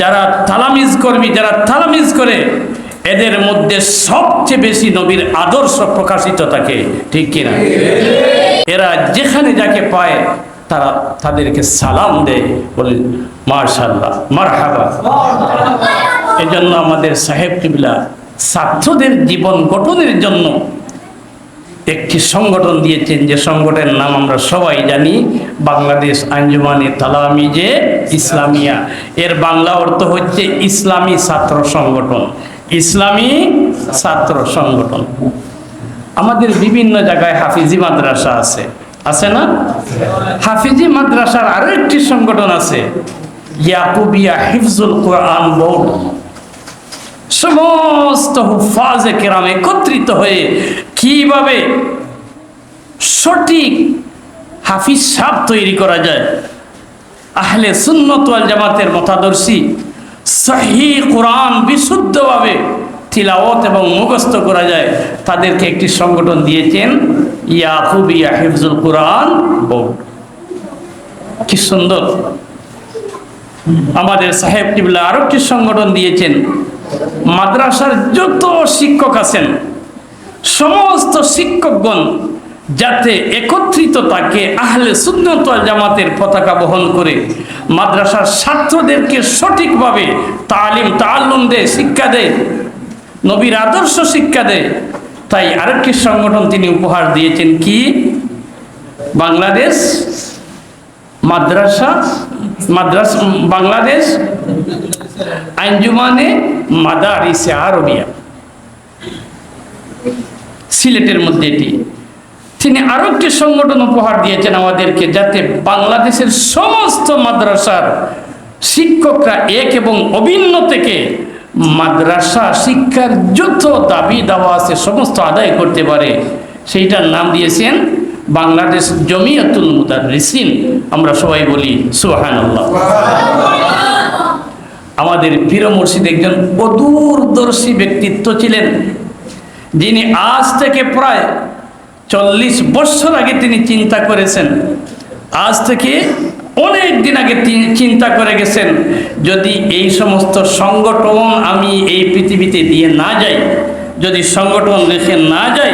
যারা তালামিজ কর্মী, যারা তালামিজ করে, এদের মধ্যে সবচেয়ে বেশি নবীর আদর্শ প্রকাশিত থাকে, ঠিক কিনা? এরা যেখানে যাকে পায়, তারা তাদেরকে সালাম দেয়, বলে মার্শাল্লাহ মারহাবা। এজন্য আমাদের সাহেব কিবলা, ছাত্রদের জীবন গঠনের জন্য একটি সংগঠন দিয়েছেন, যে সংগঠনের নাম আমরা সবাই জানি, বাংলাদেশ আঞ্জুমানি তালামিজে ইসলামিয়া। এর বাংলা অর্থ হচ্ছে ইসলামী ছাত্র সংগঠন। ইসলামী ছাত্র সংগঠন। আমাদের বিভিন্ন জায়গায় হাফিজি মাদ্রাসা আছে। আছে না? হাফিজি মাদ্রাসার আরও একটি সংগঠন আছে, ইয়াকুবিয়া হিফজুল কোরআন বোর্ড। সমস্ত হুফাজে কেরাম একত্রিত হয়ে কীভাবে সঠিক হাফিজ সাপ তৈরি করা যায়? আহলে সুন্নত জামাতের মতাদর্শী, সহি কোরআন বিশুদ্ধভাবে তিলাওয়াত এবং মুখস্থ করা যায়, তাদেরকে একটি সংগঠন দিয়েছেন ইয়াকুবিয়া হিফজুল কোরআন বোর্ড। কি সুন্দর। আমাদের সাহেব টিবলা আরও একটি সংগঠন দিয়েছেন, মাদ্রাসার যত শিক্ষক আছেন, সমস্ত শিক্ষকগণ যাতে একত্রিত তাকে আহলে সুন্নত জামাতের পতাকা বহন করে মাদ্রাসার ছাত্রদেরকে সঠিকভাবে তালিম তাল্লুম দেয়, শিক্ষা দেয়, নবীর আদর্শ শিক্ষা দেয়। তাই আরেকটি সংগঠন তিনি উপহার দিয়েছেন কি? বাংলাদেশ মাদ্রাসা, মাদ্রাস, বাংলাদেশ আঞ্জুমানে মাদারিসে আরবিয়া। সিলেটের মধ্যে এটি। তিনি আরও একটি সংগঠন উপহার দিয়েছেন আমাদেরকে, যাতে বাংলাদেশের সমস্ত মাদ্রাসার শিক্ষকরা এক এবং অভিন্ন থেকে মাদ্রাসা শিক্ষার যত দাবি দাওয়া আছে, সমস্ত আদায় করতে পারে। সেইটার নাম দিয়েছেন বাংলাদেশ জমিয়াতুল মুদারিসিন আমরা সবাই বলি সুহান আমাদের পীর মুর্শিদ একজন অদূরদর্শী ব্যক্তিত্ব ছিলেন, যিনি আজ থেকে প্রায় চল্লিশ বছর আগে তিনি চিন্তা করেছেন। আজ থেকে অনেক দিন আগে চিন্তা করে গেছেন, যদি এই সমস্ত সংগঠন আমি এই পৃথিবীতে দিয়ে না যাই, যদি সংগঠন রেখে না যাই,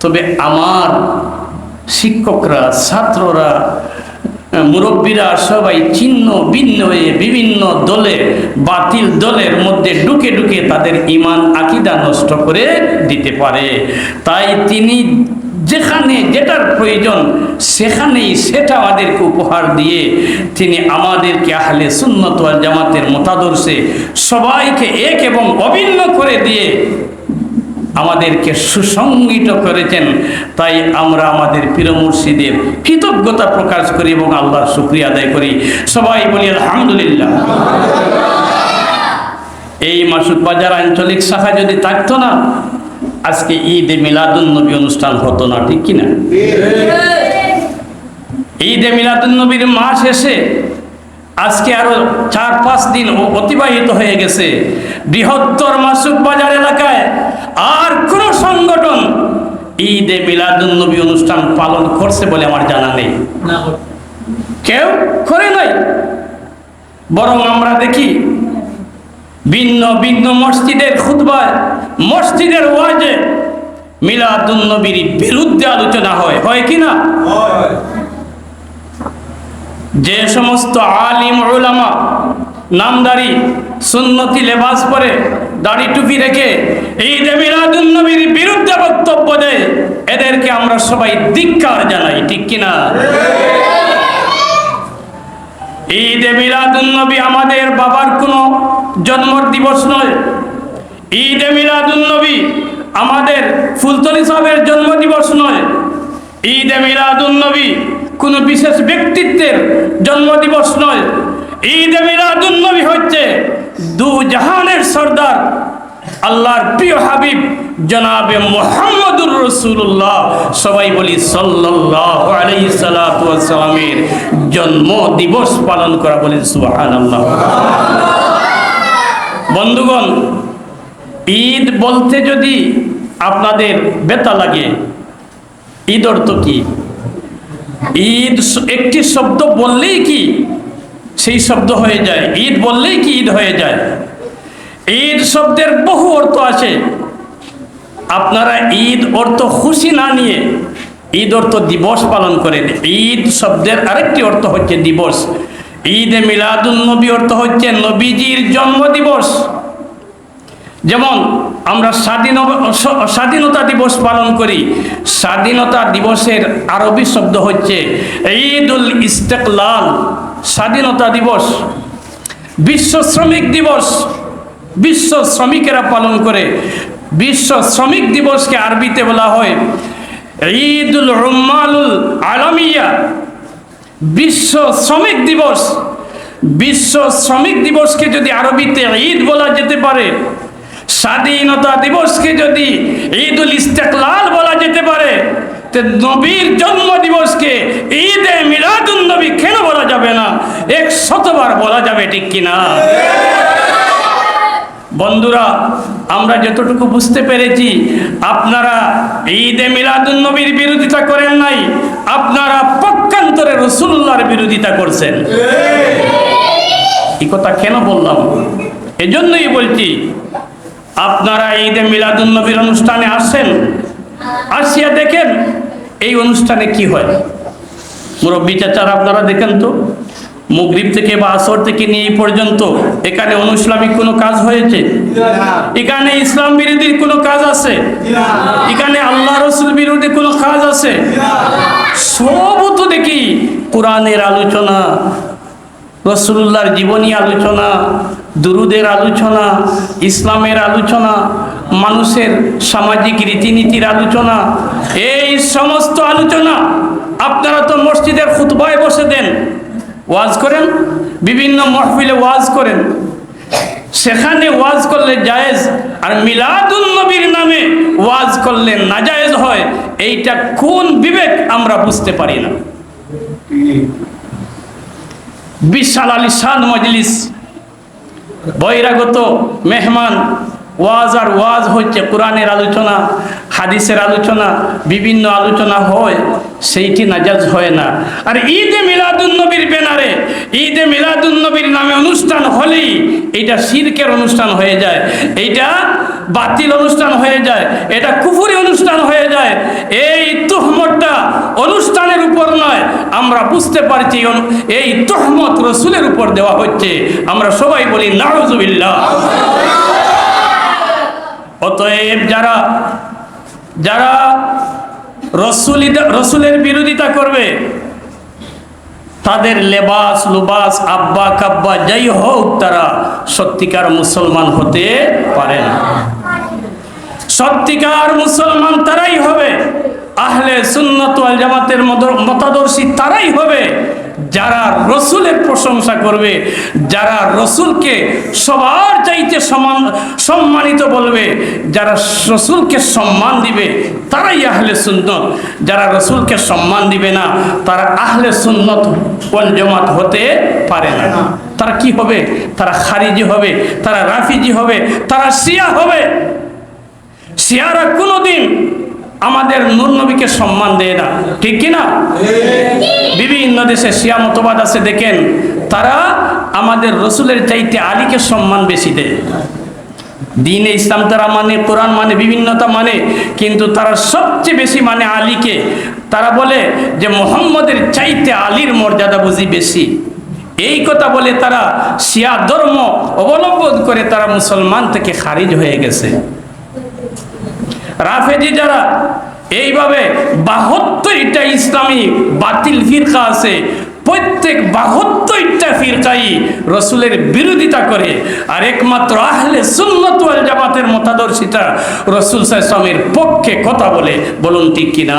তবে আমার শিক্ষকরা, ছাত্ররা মুরব্বীরা সবাই ছিন্ন, ভিন্ন হয়ে বিভিন্ন দলে, বাতিল দলের মধ্যে ঢুকে ঢুকে তাদের ইমান আকিদা নষ্ট করে দিতে পারে। তাই তিনি যেখানে যেটার প্রয়োজন, সেখানেই সেটা আমাদেরকে উপহার দিয়ে তিনি আমাদেরকে আহলে সুন্নত জামাতের মতাদর্শে সবাইকে এক এবং অভিন্ন করে দিয়ে আমাদেরকে সুসংগিত করেছেন তাই আমরা আমাদের পীর মুর্শিদের কৃতজ্ঞতা প্রকাশ করি এবং আল্লাহর শুক্রিয়া আদায় করি। সবাই বলি আলহামদুলিল্লাহ। এই মাসুদ বাজার আঞ্চলিক শাখা যদি থাকতো না আজকে ঈদে মিলাদুন নবী অনুষ্ঠান হতো না ঠিক কিনা? ঈদে মিলাদুন নবীর মাস এসে আজকে আরও চার পাঁচ দিন ও- অতিবাহিত হয়ে গেছে। বৃহত্তর মাসুদ বাজার এলাকায় আর কোন সংগঠন ঈদে মিলাদুন নবী অনুষ্ঠান পালন করছে বলে আমার জানা নেই। কেউ করে নাই। বরং আমরা দেখি ভিন্ন ভিন্ন মসজিদের খুতবায় মসজিদের ওয়াজে মিলাদুন নবীর বিরুদ্ধে আলোচনা হয়। হয় কি না? যে সমস্ত আলিম ওলামা নামদারি সুন্নতি লেবাস পরে দাড়ি টুপি রেখে মিলাদুন নবীর বিরুদ্ধে বক্তব্য দেয়, এদেরকে আমরা সবাই ধিক্কার জানাই, ঠিক কিনা? ঈদ মিলাদুন নবী আমাদের বাবার কোনো জন্ম দিবস নয়। ঈদ মিলাদুন নবী আমাদের ফুলতলি সাহেবের জন্ম দিবস নয়। ঈদ মিলাদুন নবী কোনো বিশেষ ব্যক্তিত্বের জন্ম দিবস নয়। ঈদ মিলাদুন নবী হচ্ছে দু জাহানের সর্দার, আল্লাহর প্রিয় হাবিব জনাবে মোহাম্মদুর রসুল্লাহ সবাই বলি সাল্লাতু ওয়াস সালামের জন্ম দিবস পালন করা বলেন সুবহানাল্লাহ। বন্ধুগণ, ঈদ বলতে যদি আপনাদের বেতা লাগে, ঈদ অর্থ কি? ঈদ একটি শব্দ বললেই কি সেই শব্দ হয়ে যায়। ঈদ বললেই কি ঈদ হয়ে যায়? ঈদ শব্দের বহু অর্থ আছে। আপনারা ঈদ অর্থ খুশি না নিয়ে ঈদ অর্থ দিবস পালন করেন। ঈদ শব্দের আরেকটি অর্থ হচ্ছে দিবস। ঈদে মিলাদুন নবী অর্থ হচ্ছে নবীজির জন্ম দিবস যেমন আমরা স্বাধীন স্বাধীনতা দিবস পালন করি। স্বাধীনতা দিবসের আরবি শব্দ হচ্ছে ঈদুল ইস্তেকলাল। স্বাধীনতা দিবস। বিশ্ব শ্রমিক দিবস। বিশ্ব শ্রমিকেরা পালন করে। বিশ্ব শ্রমিক দিবসকে আরবিতে বলা হয় ঈদ ঈদুল রুমালুল আলমিয়া। বিশ্ব শ্রমিক দিবস। বিশ্ব শ্রমিক দিবসকে যদি আরবিতে ঈদ বলা যেতে পারে স্বাধীনতা দিবসকে যদি ঈদুল ইস্তেকলাল বলা যেতে পারে তো নবীর জন্ম দিবসকে ঈদে মিলাদুন নবী কেন বলা যাবে না? এক শতবার বলা যাবে ঠিক কিনা? বন্ধুরা আমরা যতটুকু বুঝতে পেরেছি আপনারা ঈদে মিলাদুন নবীর বিরোধিতা করেন নাই আপনারা পক্ষান্তরে রসুল্লাহর বিরোধিতা করছেন। এই কথা কেন বললাম? এজন্যই বলছি আপনারা ঈদে মিলাদুন নবীর অনুষ্ঠানে আসেন? আসিয়া দেখেন, এই অনুষ্ঠানে কি হয়? মুরব্বী চাচার আপনারা দেখেন তো, মুগরিব থেকে বা আসর থেকে নিয়ে এই পর্যন্ত এখানে অনুসলামিক কোনো কাজ হয়েছে? এখানে ইসলাম বিরোধী কোনো কাজ আছে? এখানে আল্লাহ রসুল বিরোধী কোনো কাজ আছে? সব তো দেখি, কোরআনের আলোচনা রসুল্লাহর জীবনী আলোচনা, দুরুদের আলোচনা, ইসলামের আলোচনা, মানুষের সামাজিক রীতিনীতির আলোচনা, এই সমস্ত আলোচনা আপনারা তো মসজিদের খুতবায় বসে দেন। ওয়াজ করেন, বিভিন্ন মহফিলে ওয়াজ করেন। সেখানে ওয়াজ করলে জায়েজ, আর মিলাদুন নবীর নামে ওয়াজ করলে নাজায়েজ হয়। এইটা কোন বিবেক আমরা বুঝতে পারি না। বিশাল আলিশান মজলিস বহিরাগত মেহমান ওয়াজ আর ওয়াজ হচ্ছে কোরআনের আলোচনা, হাদিসের আলোচনা, বিভিন্ন আলোচনা হয়, সেইটি নাজাজ হয় না। আর ঈদে মিলাদুন্নবীর ব্যানারে, ঈদে মিলাদুন্নবীর নামে অনুষ্ঠান হলেই এটা শিরকের অনুষ্ঠান হয়ে যায় এইটা বাতিল অনুষ্ঠান হয়ে যায়, এটা কুফুরি অনুষ্ঠান হয়ে যায়। এই তুহমতটা অনুষ্ঠানের উপর নয়, আমরা বুঝতে পারছি এই তুহমত রসুলের উপর দেওয়া হচ্ছে। আমরা সবাই বলি, নাউজুবিল্লাহ। অতএব যারা যারা রসুলের বিরোধিতা করবে, তাদের লেবাস, লুবাস, আব্বা, কাব্বা, যাই হোক তারা সত্যিকার মুসলমান হতে পারে না। সত্যিকার মুসলমান তারাই হবে। আহলে সুন্নত জামাতের মতাদর্শী তারাই হবে। যারা রসুলের প্রশংসা করবে, যারা রসুলকে সবার চাইতে সমান সম্মানিত বলবে, যারা রসুলকে সম্মান দিবে, তারাই আহলে সুন্নত। যারা রসুলকে সম্মান দিবে না, তারা আহলে সুন্নত ওয়াল জামাত হতে পারে না। তারা কি হবে? তারা খারিজি হবে, তারা রাফিজি হবে, তারা শিয়া হবে। শিয়ারা কোনোদিন আমাদের নূর নবীকে সম্মান দেয় না। ঠিক কি না বিভিন্ন দেশে শিয়া মতবাদ আছে, দেখেন, তারা আমাদের রসুলের চাইতে আলীকে সম্মান বেশি দেয়। দিনে ইসলাম তারা মানে কোরআন মানে বিভিন্নতা মানে কিন্তু তারা সবচেয়ে বেশি মানে আলীকে। তারা বলে যে মোহাম্মদের চাইতে আলীর মর্যাদা বুঝি বেশি। এই কথা বলে তারা শিয়া ধর্ম অবলম্বন করে তারা মুসলমান থেকে খারিজ হয়ে গেছে। রাফেজি যারা এইভাবে বাহাত্তরটা ইসলামী বাতিল ফিরকা আছে, প্রত্যেক বাহাত্তরটা ফিরকাই রসুলের বিরোধিতা করে। আর একমাত্র আহলে সুন্নত জামাতের মতাদর্শিতা রসুল সাহেবের পক্ষে কথা বলে, বলুন ঠিক কিনা?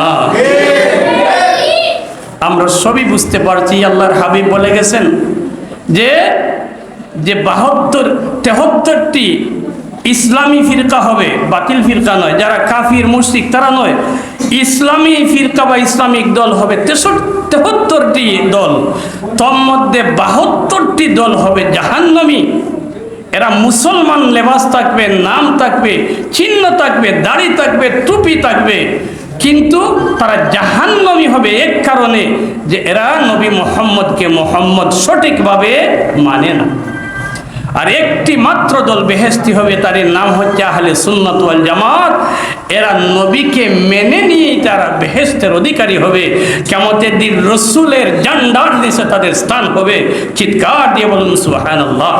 আমরা সবই বুঝতে পারছি, আল্লাহর হাবিব বলে গেছেন যে যে বাহাত্তর, তেহত্তরটি ইসলামী ফিরকা হবে, বাতিল ফিরকা নয়। যারা কাফির, মুশরিক, তারা নয়। ইসলামী ফিরকা বা ইসলামিক দল হবে তেহত্তরটি দল। তোর মধ্যে বাহাত্তরটি দল হবে জাহান্নামী। এরা মুসলমান, লেবাস থাকবে, নাম থাকবে, চিহ্ন থাকবে, দাড়ি থাকবে, টুপি থাকবে। কিন্তু তারা জাহান্নামী হবে এক কারণে যে এরা নবী মোহাম্মদকে মোহাম্মদ সঠিকভাবে মানে না। আর একটি মাত্র দল বেহেস্তি হবে তার নাম হচ্ছে আহলে সুন্নত ওয়াল জামাত। এরা নবীকে মেনে নিয়ে তারা বেহেস্তের অধিকারী হবে। কেমতের দিন রসুলের জান্ডার দিশে তাদের স্থান হবে। চিৎকার দিয়ে বলুন সুবহানাল্লাহ।